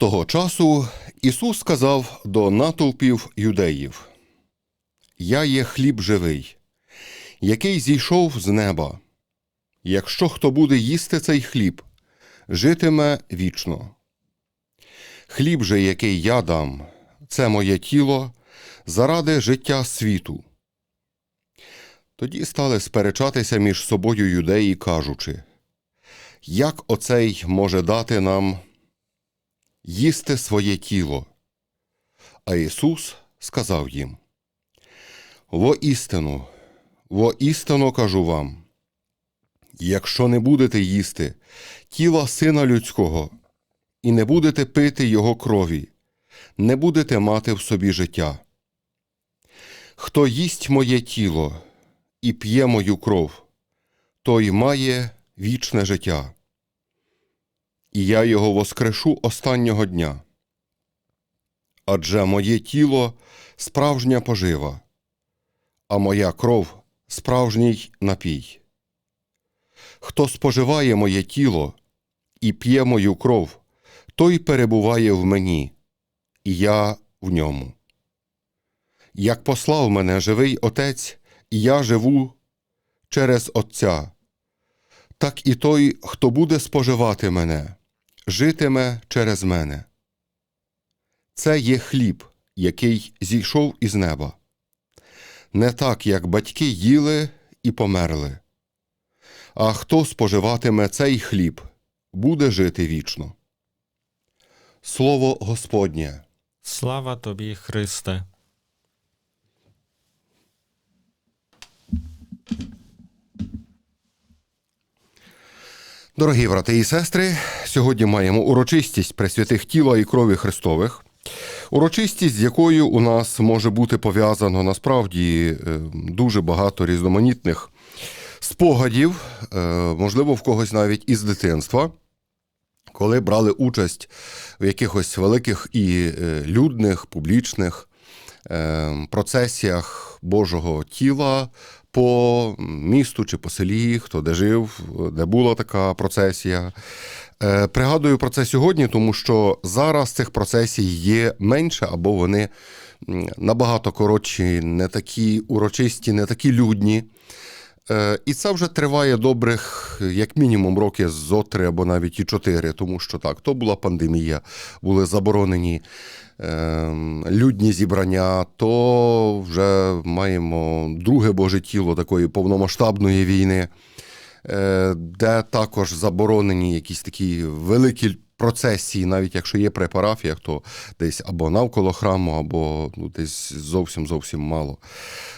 Того часу Ісус сказав до натовпів юдеїв: Я є хліб живий, який зійшов з неба. Якщо хто буде їсти цей хліб, житиме вічно. Хліб же, який я дам, це моє тіло заради життя світу. Тоді стали сперечатися між собою юдеї, кажучи, як оцей може дати нам їсти своє тіло. А Ісус сказав їм: Воістину, воістину кажу вам, якщо не будете їсти тіла Сина Людського і не будете пити Його крові, не будете мати в собі життя. Хто їсть моє тіло і п'є мою кров, той має вічне життя і я його воскрешу останнього дня. Адже моє тіло справжня пожива, а моя кров справжній напій. Хто споживає моє тіло і п'є мою кров, той перебуває в мені, і я в ньому. Як послав мене живий Отець, і я живу через Отця, так і той, хто буде споживати мене, житиме через мене. Це є хліб, який зійшов із неба. Не так, як батьки їли і померли. А хто споживатиме цей хліб, буде жити вічно. Слово Господнє. Слава Тобі, Христе. Дорогі брати і сестри, сьогодні маємо урочистість пресвятих тіла і крові Христових. Урочистість, з якою у нас може бути пов'язано насправді е, дуже багато різноманітних спогадів, е, можливо, в когось навіть із дитинства, коли брали участь в якихось великих і е, людних, публічних процесіях Божого тіла по місту чи по селі, хто де жив, де була така процесія. Е, Пригадую про це сьогодні, тому що зараз цих процесій є менше, або вони набагато коротші, не такі урочисті, не такі людні. Е, І це вже триває добрих, як мінімум, роки зо три або навіть і чотири, тому що так, то була пандемія, були заборонені е, людні зібрання, то вже маємо друге Боже тіло такої повномасштабної війни, де також заборонені якісь такі великі процесії, навіть якщо є при парафіях, то десь або навколо храму, або ну, десь зовсім зовсім мало.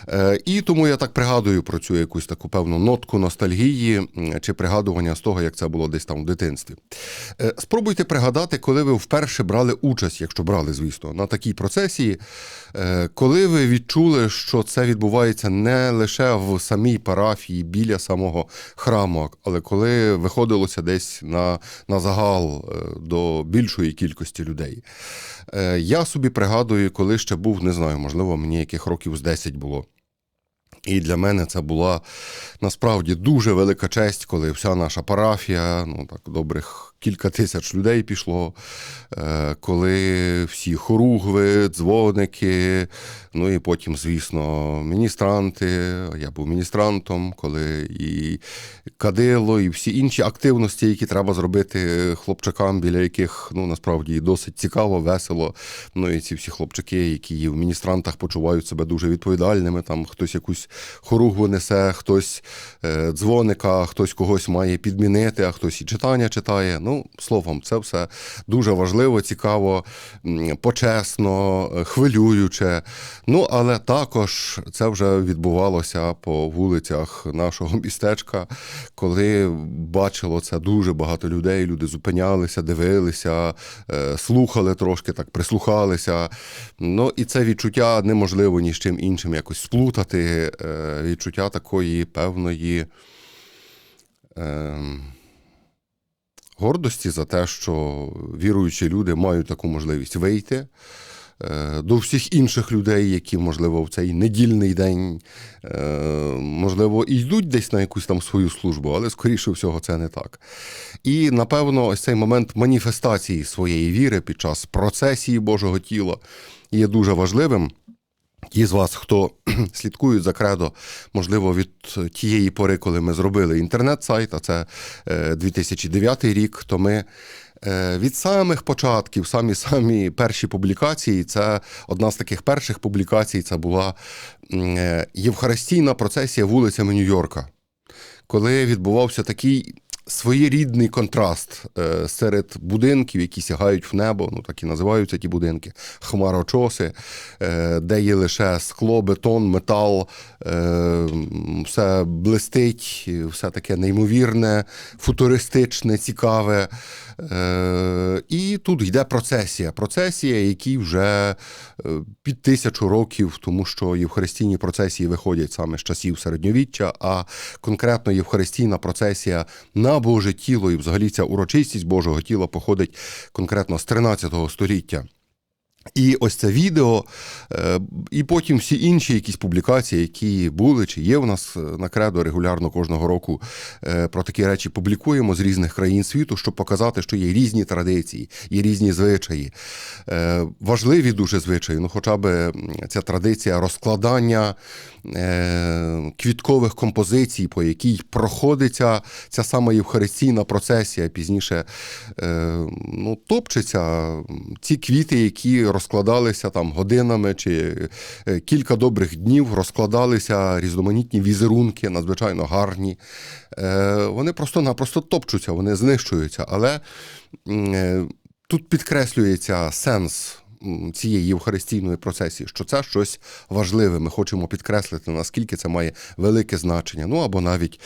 Е, і тому я так пригадую про цю якусь таку певну нотку ностальгії чи пригадування з того, як це було десь там в дитинстві. Е, спробуйте пригадати, коли ви вперше брали участь, якщо брали, звісно, на такій процесії, е, коли ви відчули, що це відбувається не лише в самій парафії біля самого храму, але коли виходилося десь на, на загал е, до більшої кількості людей. Е, Я собі пригадую, коли ще був, не знаю, можливо, мені яких років з 10 було. І для мене це була насправді дуже велика честь, коли вся наша парафія, ну так добрих кілька тисяч людей пішло, е, коли всі хоругви, дзвоники, ну і потім, звісно, міністранти. Я був міністрантом, коли і кадило, і всі інші активності, які треба зробити хлопчакам, біля яких ну насправді досить цікаво, весело. Ну і ці всі хлопчаки, які в міністрантах почувають себе дуже відповідальними, там хтось якусь хоругву несе, хтось е, дзвоника, хтось когось має підмінити, а хтось і читання читає. Ну, словом, це все дуже важливо, цікаво, почесно, е, хвилююче. Ну, але також це вже відбувалося по вулицях нашого містечка, коли бачило це дуже багато людей. Люди зупинялися, дивилися, е, слухали трошки, так прислухалися. Ну і це відчуття неможливо ні з чим іншим якось сплутати. Е, Відчуття такої певної. ем, гордості за те, що віруючі люди мають таку можливість вийти е, до всіх інших людей, які, можливо, в цей недільний день, е, можливо, і йдуть десь на якусь там свою службу, але скоріше всього це не так. І напевно, ось цей момент маніфестації своєї віри під час процесії Божого тіла є дуже важливим. Ті з вас, хто слідкують за кредо, можливо, від тієї пори, коли ми зробили інтернет-сайт, а це е, 2009 рік, то ми е, від самих початків, самі самі перші публікації, це одна з таких перших публікацій, це була е, Євхаристійна процесія вулицями Нью-Йорка, коли відбувався такий своєрідний контраст е, серед будинків, які сягають в небо, ну так і називаються ті будинки, хмарочоси, е, де є лише скло, бетон, метал, е, все блистить, все таке неймовірне, футуристичне, цікаве. Е, І тут йде процесія. Процесія, якій вже е, під тисячу років, тому що євхаристійні процесії виходять саме з часів середньовіччя, а конкретно євхаристійна процесія на Боже тіло і взагалі ця урочистість Божого тіла походить конкретно з 13 століття. І ось це відео, е, і потім всі інші якісь публікації, які були чи є у нас е, на кредо регулярно кожного року е, про такі речі публікуємо з різних країн світу, щоб показати, що є різні традиції, є різні звичаї. Важливі дуже звичаї, ну хоча б ця традиція розкладання квіткових композицій, по якій проходиться ця сама євхаристійна процесія, пізніше ну, топчеться ці квіти, які розкладалися там годинами чи е, кілька добрих днів, розкладалися різноманітні візерунки, надзвичайно гарні. Е, Вони просто-напросто топчуться, вони знищуються. Але е, тут підкреслюється сенс цієї євхаристійної процесії, що це щось важливе. Ми хочемо підкреслити, наскільки це має велике значення. Ну або навіть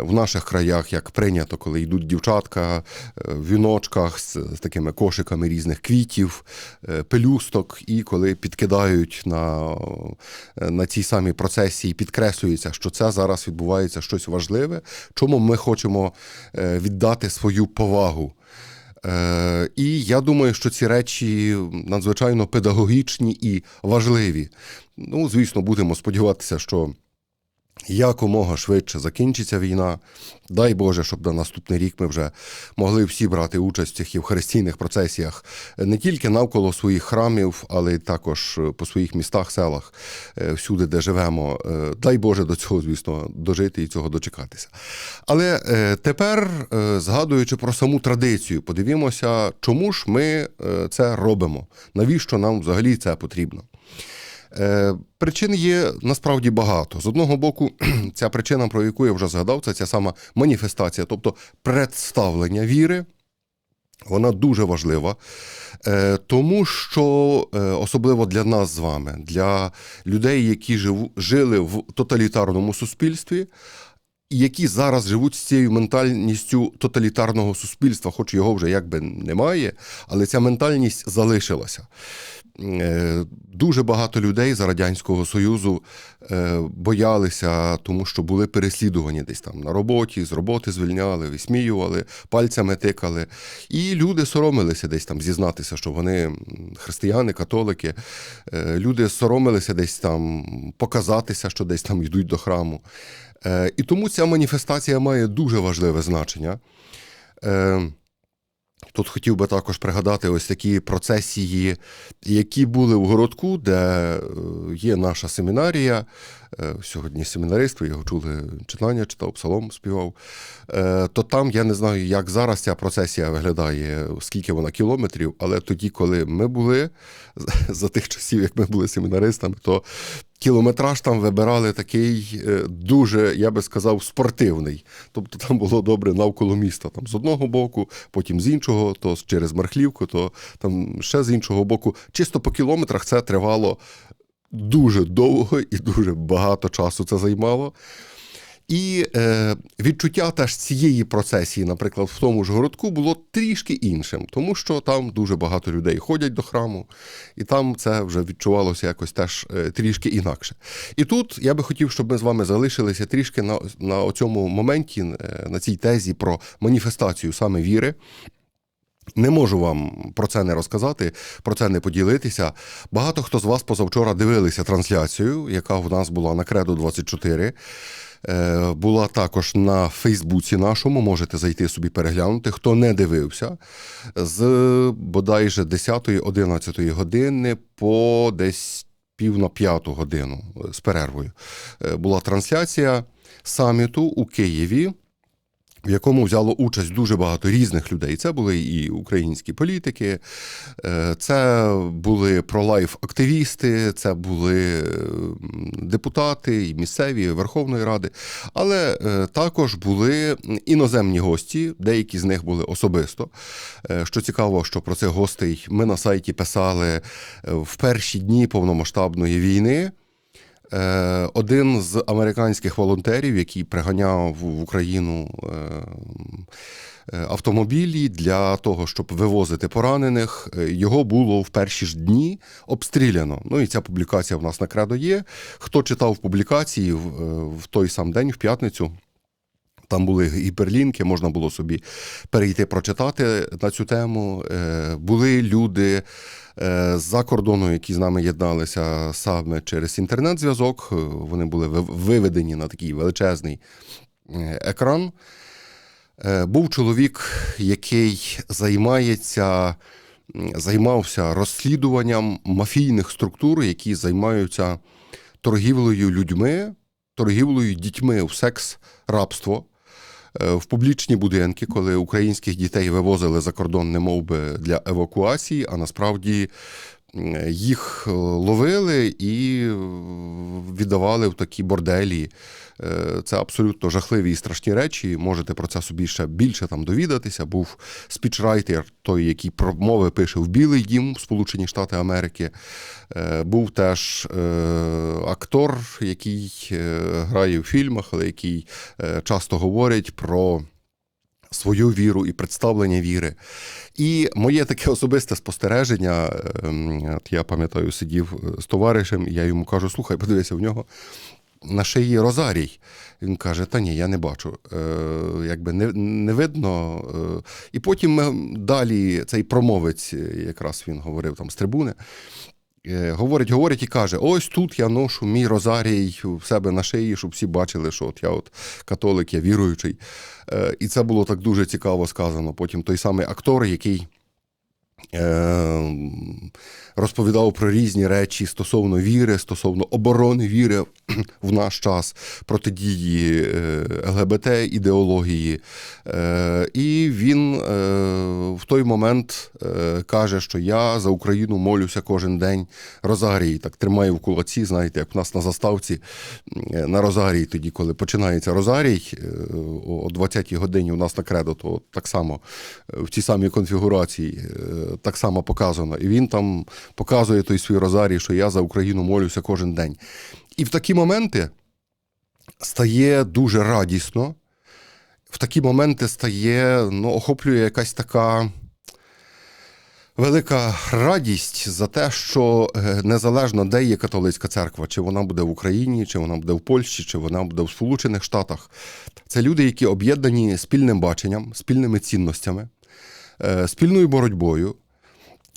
в наших краях, як прийнято, коли йдуть дівчатка е, в віночках з, з такими кошиками різних квітів, е, пелюсток, і коли підкидають на, е, на цій самій процесії, підкреслюється, що це зараз відбувається щось важливе, чому ми хочемо віддати свою повагу. Е, І я думаю, що ці речі надзвичайно педагогічні і важливі. Ну, звісно, будемо сподіватися, що якомога швидше закінчиться війна. Дай Боже, щоб на наступний рік ми вже могли всі брати участь в цих євхаристійних процесіях не тільки навколо своїх храмів, але й також по своїх містах, селах, е, всюди, де живемо. Е, Дай Боже до цього, звісно, дожити і цього дочекатися. Але е, тепер, е, згадуючи про саму традицію, подивімося, чому ж ми е, це робимо, навіщо нам взагалі це потрібно. Е, Причин є насправді багато. З одного боку, ця причина, про яку я вже згадав, це ця сама маніфестація, тобто представлення віри. Вона дуже важлива, е, тому що е, особливо для нас з вами, для людей, які жили в тоталітарному суспільстві, які зараз живуть з цією ментальністю тоталітарного суспільства, хоч його вже якби немає, але ця ментальність залишилася. Дуже багато людей за Радянського Союзу е, боялися, тому що були переслідувані десь там на роботі, з роботи звільняли, висміювали, пальцями тикали. І люди соромилися десь там зізнатися, що вони християни, католики. Е, Люди соромилися десь там показатися, що десь там йдуть до храму. Е, І тому ця маніфестація має дуже важливе значення. Тут хотів би також пригадати ось такі процесії, які були в городку, де е, є наша семінарія. Е, Сьогодні семінарист, ви його чули читання, читав, псалом співав. Е, То там я не знаю, як зараз ця процесія виглядає, скільки вона кілометрів, але тоді, коли ми були, за тих часів, як ми були семінаристами, то кілометраж там вибирали такий е, дуже, я би сказав, спортивний. Тобто там було добре навколо міста. Там з одного боку, потім з іншого, то через Мархлівку, то там ще з іншого боку. Чисто по кілометрах це тривало дуже довго і дуже багато часу це займало. І е, відчуття теж цієї процесії, наприклад, в тому ж городку було трішки іншим, тому що там дуже багато людей ходять до храму, і там це вже відчувалося якось теж е, трішки інакше. І тут я би хотів, щоб ми з вами залишилися трішки на, на цьому моменті, е, на цій тезі про маніфестацію саме віри. Не можу вам про це не розказати, про це не поділитися. Багато хто з вас позавчора дивилися трансляцію, яка в нас була на Кредо 24. Е, Була також на Фейсбуці нашому, можете зайти собі переглянути. Хто не дивився, з бодайже 10-11 години по десь пів на п'яту годину е, з перервою. Е, Була трансляція саміту у Києві в якому взяло участь дуже багато різних людей. Це були і українські політики, е, це були пролайф-активісти, це були депутати і місцеві Верховної Ради, але е, також були іноземні гості, деякі з них були особисто. Е, Що цікаво, що про цих гостей ми на сайті писали в перші дні повномасштабної війни. Е, Один з американських волонтерів, який приганяв в Україну е, е, автомобілі для того, щоб вивозити поранених, його було в перші ж дні обстріляно. Ну і ця публікація в нас на кредо є. Хто читав публікації в той сам день, в п'ятницю? Там були гіперлінки, можна було собі перейти прочитати на цю тему. Е, Були люди е, з-за кордону, які з нами єдналися саме через інтернет-зв'язок. Е, Вони були виведені на такий величезний екран. Був чоловік, який займається, займався розслідуванням мафійних структур, які займаються торгівлею людьми, торгівлею дітьми в секс-рабство. Е, В публічні будинки, коли українських дітей вивозили за кордон, немов би для евакуації, а насправді їх е, ловили і віддавали в такі борделі. Е, Це абсолютно жахливі і страшні речі. Можете про це собі ще більше там довідатися. Був спічрайтер, той, який промови пише в Білий Дім Сполучені Штати Америки. Е, Був теж актор, який грає в фільмах, але який часто говорить про. Свою віру і представлення віри. І моє таке особисте спостереження. ем, От я пам'ятаю, сидів е, з товаришем, і я йому кажу: слухай, подивися, в нього на шиї розарій. Він каже: Та ні, я не бачу. Е, якби не, не видно. Е, і потім ми далі цей промовець, якраз він говорив там з трибуни. Е, Говорить, говорить і каже: ось тут я ношу мій розарій в себе на шиї, щоб всі бачили, що от я от католик, я віруючий. Е, І це було так дуже цікаво сказано. Потім той самий актор, який розповідав про різні речі стосовно віри, стосовно оборони віри в наш час, протидії е, ЛГБТ ідеології. Е, І він е, в той момент каже, що я за Україну молюся кожен день Розарії. Так тримаю в кулаці, знаєте, як в нас на заставці на Розарії, тоді, коли починається Розарій о 20-й годині у нас на кредо, то так само в тій самій конфігурації так само показано. І він там показує той свій Розарій, що я за Україну молюся кожен день. І в такі моменти стає дуже радісно. В такі моменти стає, ну, охоплює якась така велика радість за те, що е, незалежно де є католицька церква, чи вона буде в Україні, чи вона буде в Польщі, чи вона буде в Сполучених Штатах. Це люди, які об'єднані спільним баченням, спільними цінностями, е, спільною боротьбою.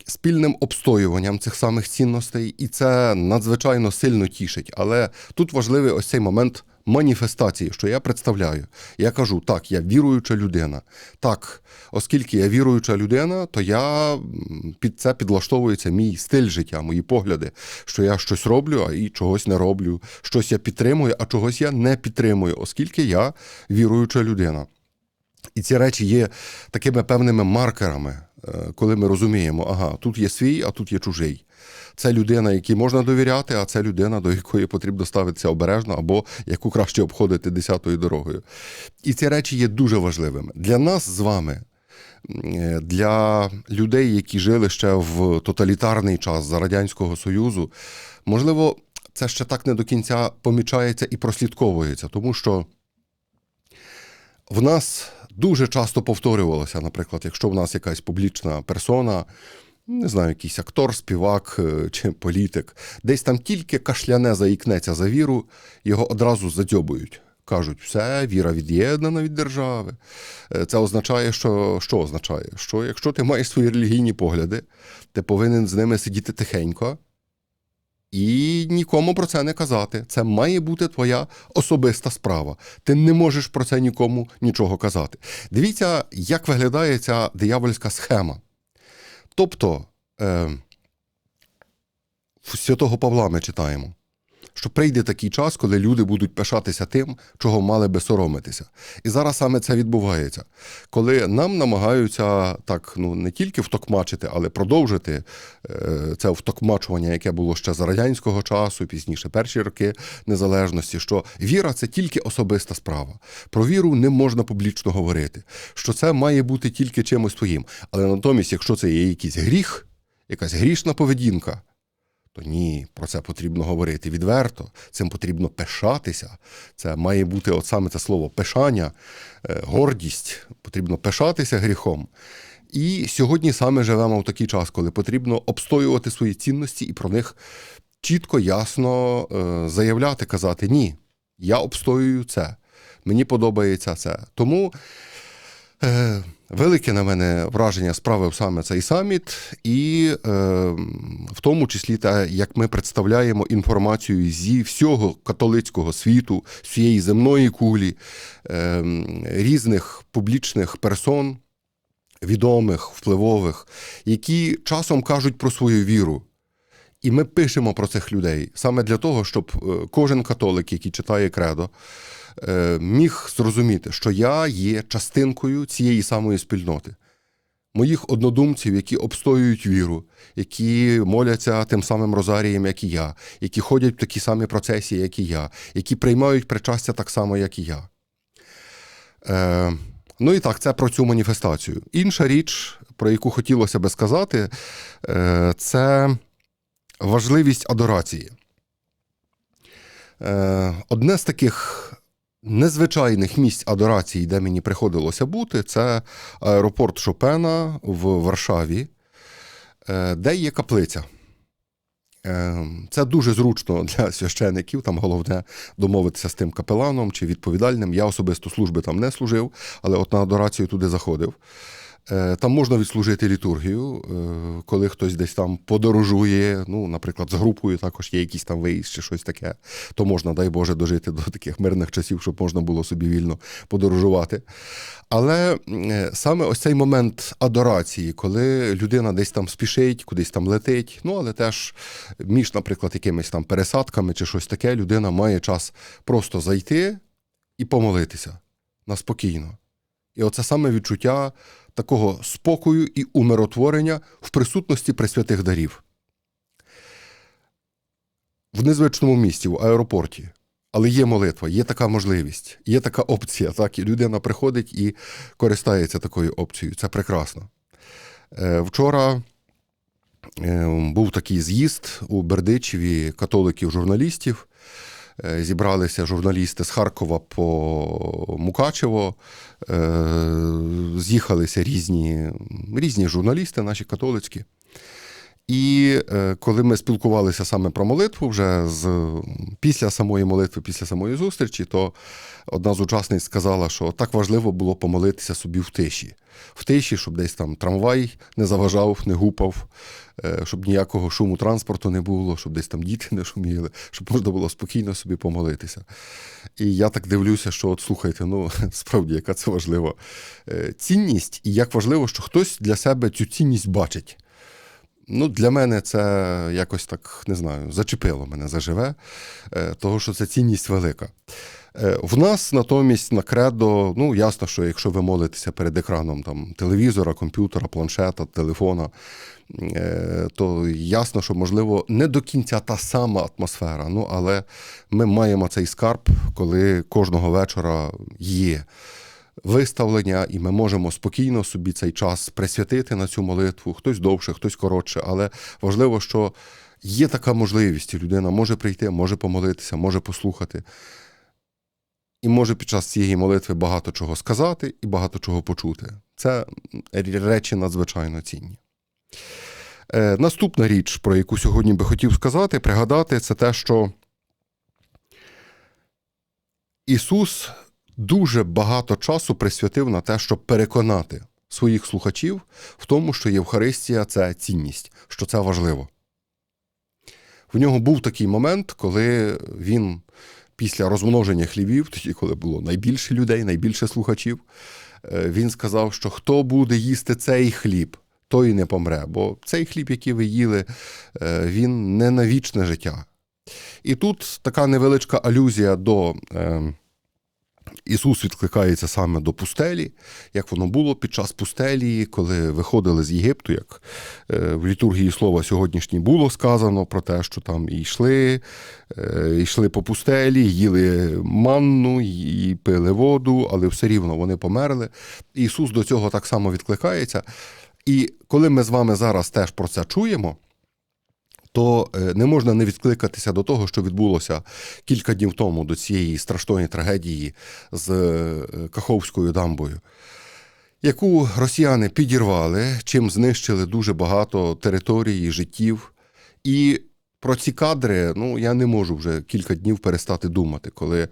Спільним обстоюванням цих самих цінностей, і це надзвичайно сильно тішить. Але тут важливий ось цей момент маніфестації, що я представляю. Я кажу, так, я віруюча людина. Так, оскільки я віруюча людина, то я під це підлаштовується мій стиль життя, мої погляди, що я щось роблю, а і чогось не роблю, щось я підтримую, а чогось я не підтримую, оскільки я віруюча людина. І ці речі є такими певними маркерами коли ми розуміємо, ага, тут є свій, а тут є чужий. Це людина, якій можна довіряти, а це людина, до якої потрібно ставитися обережно або яку краще обходити десятою дорогою. І ці речі є дуже важливими. Для нас з вами, е, для людей, які жили ще в тоталітарний час за Радянського Союзу, можливо, це ще так не до кінця помічається і прослідковується, тому що в нас дуже часто повторювалося, наприклад, якщо в нас якась публічна персона, не знаю, якийсь актор, співак е, чи політик, десь там тільки кашляне заікнеться за віру, його одразу задьобують. Кажуть, все, віра від'єднана від держави. Е, Це означає, що що означає? Що якщо ти маєш свої релігійні погляди, ти повинен з ними сидіти тихенько і нікому про це не казати. Це має бути твоя особиста справа. Ти не можеш про це нікому нічого казати. Дивіться, як виглядає ця диявольська схема. Тобто, е, святого Павла ми читаємо, що прийде такий час, коли люди будуть пишатися тим, чого мали би соромитися. І зараз саме це відбувається, коли нам намагаються так ну не тільки втокмачити, але продовжити е, це втокмачування, яке було ще за радянського часу, пізніше перші роки незалежності, що віра це тільки особиста справа. Про віру не можна публічно говорити, що це має бути тільки чимось твоїм. Але натомість, якщо це є якийсь гріх, якась грішна поведінка. То ні, про це потрібно говорити відверто, цим потрібно пишатися. Це має бути от саме це слово пишання, е, гордість. Потрібно пишатися гріхом. І сьогодні саме живемо в такий час, коли потрібно обстоювати свої цінності і про них чітко, ясно е, заявляти, казати ні, я обстоюю це, мені подобається це. Тому е, велике на мене враження справив саме цей саміт, і е, в тому числі те, як ми представляємо інформацію зі всього католицького світу, з всієї земної кулі, е, різних публічних персон, відомих, впливових, які часом кажуть про свою віру. І ми пишемо про цих людей саме для того, щоб е, кожен католик, який читає кредо, е, міг зрозуміти, що я є частинкою цієї самої спільноти. Моїх однодумців, які обстоюють віру, які моляться тим самим розарієм, як і я, які ходять в такі самі процесії, як і я, які приймають причастя так само, як і я. Е, ну і так, це про цю маніфестацію. Інша річ, про яку хотілося би сказати, е, це важливість адорації. Е, Одне з таких незвичайних місць адорації, де мені приходилося бути, це аеропорт Шопена в Варшаві, е, де є каплиця. Е, Це дуже зручно для священиків. Там головне домовитися з тим капеланом чи відповідальним. Я особисто служби там не служив, але от на адорацію туди заходив. Е, Там можна відслужити літургію, е, коли хтось десь там подорожує, ну, наприклад, з групою також є якийсь там виїзд чи щось таке, то можна, дай Боже, дожити до таких мирних часів, щоб можна було собі вільно подорожувати. Але е, саме ось цей момент адорації, коли людина десь там спішить, кудись там летить, ну але теж між, наприклад, якимись там пересадками чи щось таке, людина має час просто зайти і помолитися на спокійно. І оце саме відчуття такого спокою і умиротворення в присутності пресвятих дарів. В незвичному місці, в аеропорті. Але є молитва, є така можливість, є така опція. Так, і людина приходить і користається такою опцією. Це прекрасно. Е, Вчора е, був такий з'їзд у Бердичеві католиків-журналістів. Е, Зібралися журналісти з Харкова по Мукачево, е, з'їхалися різні, різні журналісти, наші католицькі. І е, коли ми спілкувалися саме про молитву, вже з, після самої молитви, після самої зустрічі, то одна з учасниць сказала, що так важливо було помолитися собі в тиші. В тиші, щоб десь там трамвай не заважав, не гупав, е, щоб ніякого шуму транспорту не було, щоб десь там діти не шуміли, щоб можна було спокійно собі помолитися. І я так дивлюся, що от слухайте, ну справді, яка це важлива е, цінність, і як важливо, що хтось для себе цю цінність бачить. Ну, для мене це якось так не знаю, зачепило мене заживе, е, того що це цінність велика. Е, В нас натомість на кредо, ну ясно, що якщо ви молитеся перед екраном там, телевізора, комп'ютера, планшета, телефона, е, то ясно, що можливо не до кінця та сама атмосфера. Ну, але ми маємо цей скарб, коли кожного вечора є виставлення, і ми можемо спокійно собі цей час присвятити на цю молитву. Хтось довше, хтось коротше, але важливо, що є така можливість, і людина може прийти, може помолитися, може послухати. І може під час цієї молитви багато чого сказати і багато чого почути. Це речі надзвичайно цінні. Е, наступна річ, про яку сьогодні би хотів сказати, пригадати, це те, що Ісус дуже багато часу присвятив на те, щоб переконати своїх слухачів в тому, що Євхаристія це цінність, що це важливо. В нього був такий момент, коли він після розмноження хлібів, тоді, коли було найбільше людей, найбільше слухачів, е, він сказав, що хто буде їсти цей хліб, той не помре. Бо цей хліб, який ви їли, е, він не на вічне життя. І тут така невеличка алюзія до. е, Ісус відкликається саме до пустелі, як воно було під час пустелі, коли виходили з Єгипту, як е, в літургії слова сьогоднішній було сказано про те, що там і йшли, е, йшли по пустелі, їли манну, і пили воду, але все рівно вони померли. Ісус до цього так само відкликається. І коли ми з вами зараз теж про це чуємо, то е, не можна не відкликатися до того, що відбулося кілька днів тому до цієї страшної трагедії з е, Каховською дамбою, яку росіяни підірвали, чим знищили дуже багато територій, життів. І про ці кадри ну, я не можу вже кілька днів перестати думати, коли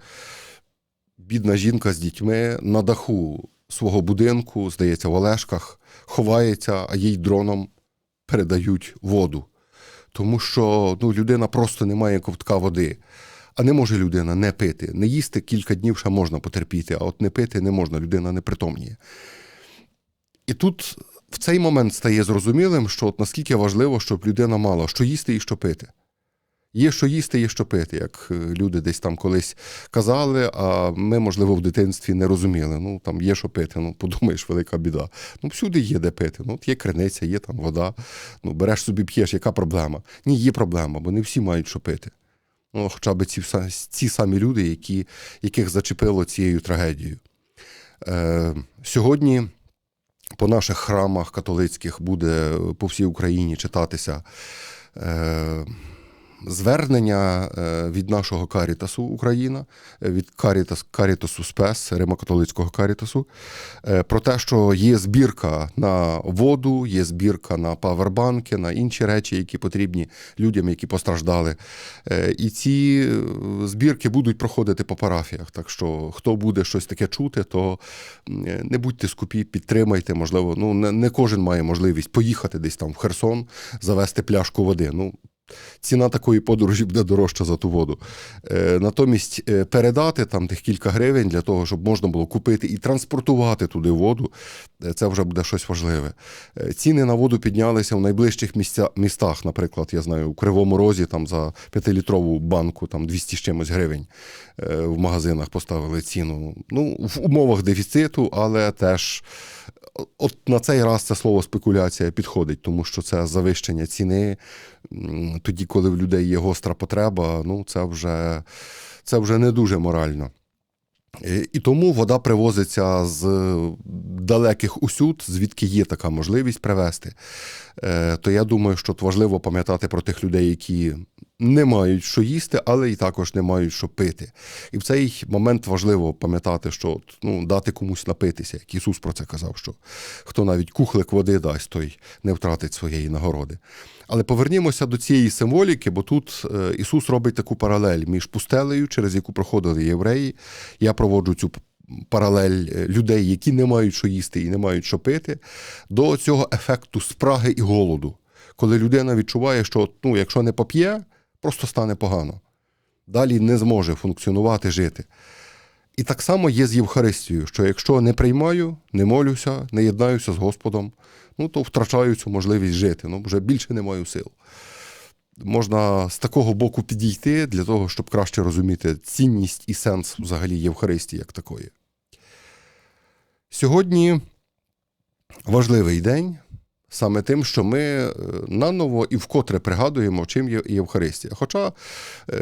бідна жінка з дітьми на даху свого будинку, здається, в Олешках, ховається, а їй дроном передають воду тому що ну, людина просто не має ковтка води. А не може людина не пити. Не їсти кілька днів ще можна потерпіти, а от не пити не можна, людина не притомніє. І тут в цей момент стає зрозумілим, що от наскільки важливо, щоб людина мала що їсти і що пити. Є що їсти, є що пити, як е, люди десь там колись казали, а ми, можливо, в дитинстві не розуміли. Ну, там є що пити, ну подумаєш, велика біда. Ну, всюди є де пити. Ну, от є криниця, є там вода. Ну, береш собі п'єш, яка проблема? Ні, є проблема, бо не всі мають що пити. Ну, хоча б ці, ці самі люди, які, яких зачепило цією трагедією. Е, сьогодні по наших храмах католицьких буде по всій Україні читатися. Е, Звернення е, від нашого Карітасу Україна, е, від Карітас, Карітасу Спес, Римо-католицького Карітасу, е, про те, що є збірка на воду, є збірка на павербанки, на інші речі, які потрібні людям, які постраждали. І ці збірки будуть проходити по парафіях. Так що, хто буде щось таке чути, то не будьте скупі, підтримайте. Можливо, ну не кожен має можливість поїхати десь там в Херсон, завести пляшку води. Ну, ціна такої подорожі буде дорожча за ту воду. Е, натомість е, передати там тих кілька гривень для того, щоб можна було купити і транспортувати туди воду, е, це вже буде щось важливе. Ціни на воду піднялися в найближчих місця, містах, наприклад, я знаю, у Кривому Розі там за 5-літрову банку там 200 з чимось гривень в магазинах поставили ціну. Ну, в умовах дефіциту, але теж. От на цей раз це слово спекуляція підходить, тому що це завищення ціни. Тоді, коли в людей є гостра потреба, ну це вже, це вже не дуже морально. І тому вода привозиться з далеких усюд, звідки є така можливість привезти. Е, То я думаю, що важливо пам'ятати про тих людей, які не мають що їсти, але і також не мають що пити. І в цей момент важливо пам'ятати, що ну, дати комусь напитися, як Ісус про це казав, що хто навіть кухлик води дасть, той не втратить своєї нагороди. Але повернімося до цієї символіки, бо тут е, Ісус робить таку паралель між пустелею, через яку проходили євреї. Я проводжу цю паралель е, людей, які не мають що їсти і не мають що пити, до цього ефекту спраги і голоду, коли людина відчуває, що ну, якщо не поп'є, просто стане погано. Далі не зможе функціонувати, жити. І так само є з Євхаристією, що якщо не приймаю, не молюся, не єднаюся з Господом, ну то втрачаю цю можливість жити. Ну, вже більше не маю сил. Можна з такого боку підійти для того, щоб краще розуміти цінність і сенс взагалі Євхаристії як такої. Сьогодні важливий день саме тим, що ми е, наново і вкотре пригадуємо, чим є Євхаристія. Хоча е,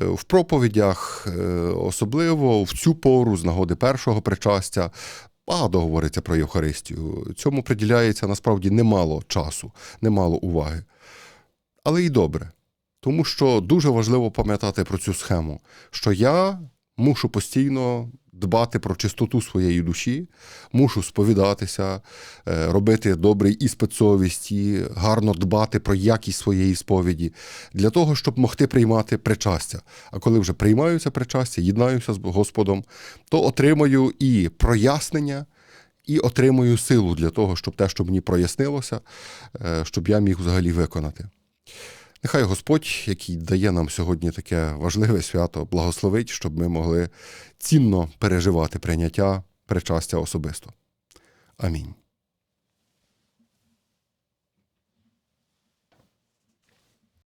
в проповідях, е, особливо в цю пору, з нагоди першого причастя, багато говориться про Євхаристію. Цьому приділяється насправді немало часу, немало уваги. Але і добре. Тому що дуже важливо пам'ятати про цю схему, що я мушу постійно дбати про чистоту своєї душі, мушу сповідатися, е, робити добрий іспит совісті, гарно дбати про якість своєї сповіді, для того, щоб могти приймати причастя. А коли вже приймаюся причастя, єднаюся з Господом, то отримаю і прояснення. І отримую силу для того, щоб те, що мені прояснилося, е, щоб я міг взагалі виконати. Нехай Господь, який дає нам сьогодні таке важливе свято, благословить, щоб ми могли цінно переживати прийняття причастя особисто. Амінь.